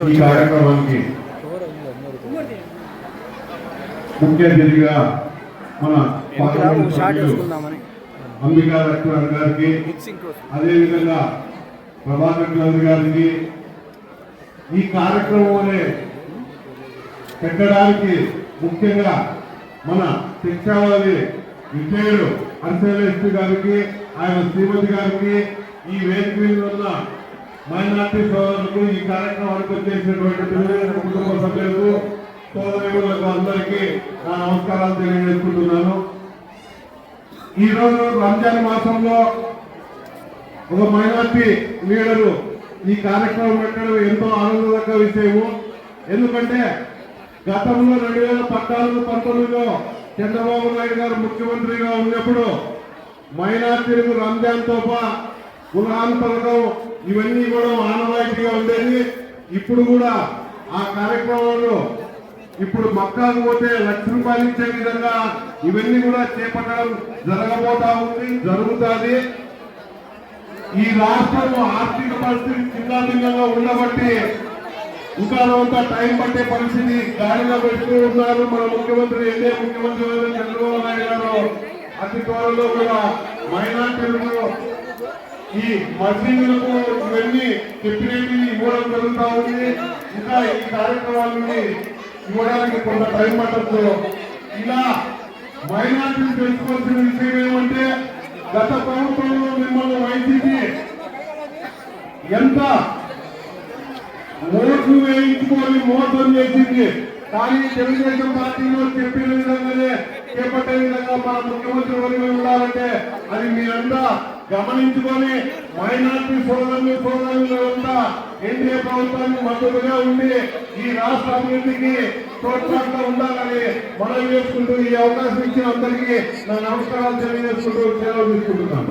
ఈ కార్యక్రమానికి ముఖ్య అతిథిగా మన అంబికా లక్ష్మణ్ గారికి అదేవిధంగా ప్రభాకర్ చౌదరి గారికి ఈ కార్యక్రమం అనే పెట్టడానికి ముఖ్యంగా మన శిక్షావాది విజయుడు అర్సలేశ్వరి గారికి ఆయన శ్రీమతి గారికి ఈ వేదిక మీద ఉన్న మైనార్టీ సోదరులకు ఈ కార్యక్రమానికి వచ్చేసినటువంటి తెలుగుదేశం కుటుంబ సభ్యులకు సోదరులకు అందరికీ నా నమస్కారాలు తెలియజేసుకుంటున్నాను. ఈ రోజు రంజాన్ మాసంలో ఒక మైనార్టీ లీడరు ఈ కార్యక్రమం పెట్టడం ఎంతో ఆనందదగ్గ విషయము. ఎందుకంటే గతంలో రెండు వేల పద్నాలుగు పంతొమ్మిదిలో చంద్రబాబు నాయుడు గారు ముఖ్యమంత్రిగా ఉన్నప్పుడు మైనార్టీలకు రంజాన్ తోపా కులాన్ పథకం ఇవన్నీ కూడా ఆనవాయితీగా ఉండేది ఇప్పుడు కూడా ఆ కార్యక్రమంలో ఇప్పుడు మక్కాకు పోతే లక్ష రూపాయలు ఇచ్చే విధంగా ఇవన్నీ కూడా చేపట్టడం జరగబోతా ఉంది జరుగుతుంది. ఈ రాష్ట్రం ఆర్థిక పరిస్థితి చిన్నాభిన్నంగా ఉండబట్టి ఇంకా టైం పట్టే పరిస్థితి గాడిలో పెడుతూ ఉన్నారు మన ముఖ్యమంత్రి ఎన్ఏ ముఖ్యమంత్రి చంద్రబాబు నాయుడు గారు. అతి త్వరలో కూడా మైనార్టీలకు ఈ మసీదులకు ఇవన్నీ చెప్పినవి ఇవ్వడం జరుగుతూ ఉంది. ఇంకా ఈ కార్యక్రమాలని ఇవ్వడానికి కొంత టైం పట్టచ్చు ఇలా మైనార్టీలు తెలుసుకోవాల్సిన విషయం ఏమంటే గత ప్రభుత్వంలో మిమ్మల్ని వైసీపీ ఎంత ఓట్లు వేయించుకొని మోసం చేసింది. కానీ తెలుగుదేశం పార్టీలో చెప్పిన విధంగానే చేపట్టే విధంగా మన ముఖ్యమంత్రి వర్గం ఉండాలంటే అది మీరంతా గమనించుకొని మైనార్టీ సోదరులు సోదరులంతా ఎన్డీఏ ప్రభుత్వానికి మద్దతుగా ఉండి ఈ రాష్ట్ర అభివృద్ధికి తోడ్పాటుగా ఉండాలని మనం చేసుకుంటూ ఈ అవకాశం ఇచ్చిన అందరికీ నా నమస్కారాలు తెలియజేసుకుంటూ సెలవు తీసుకుంటున్నాను.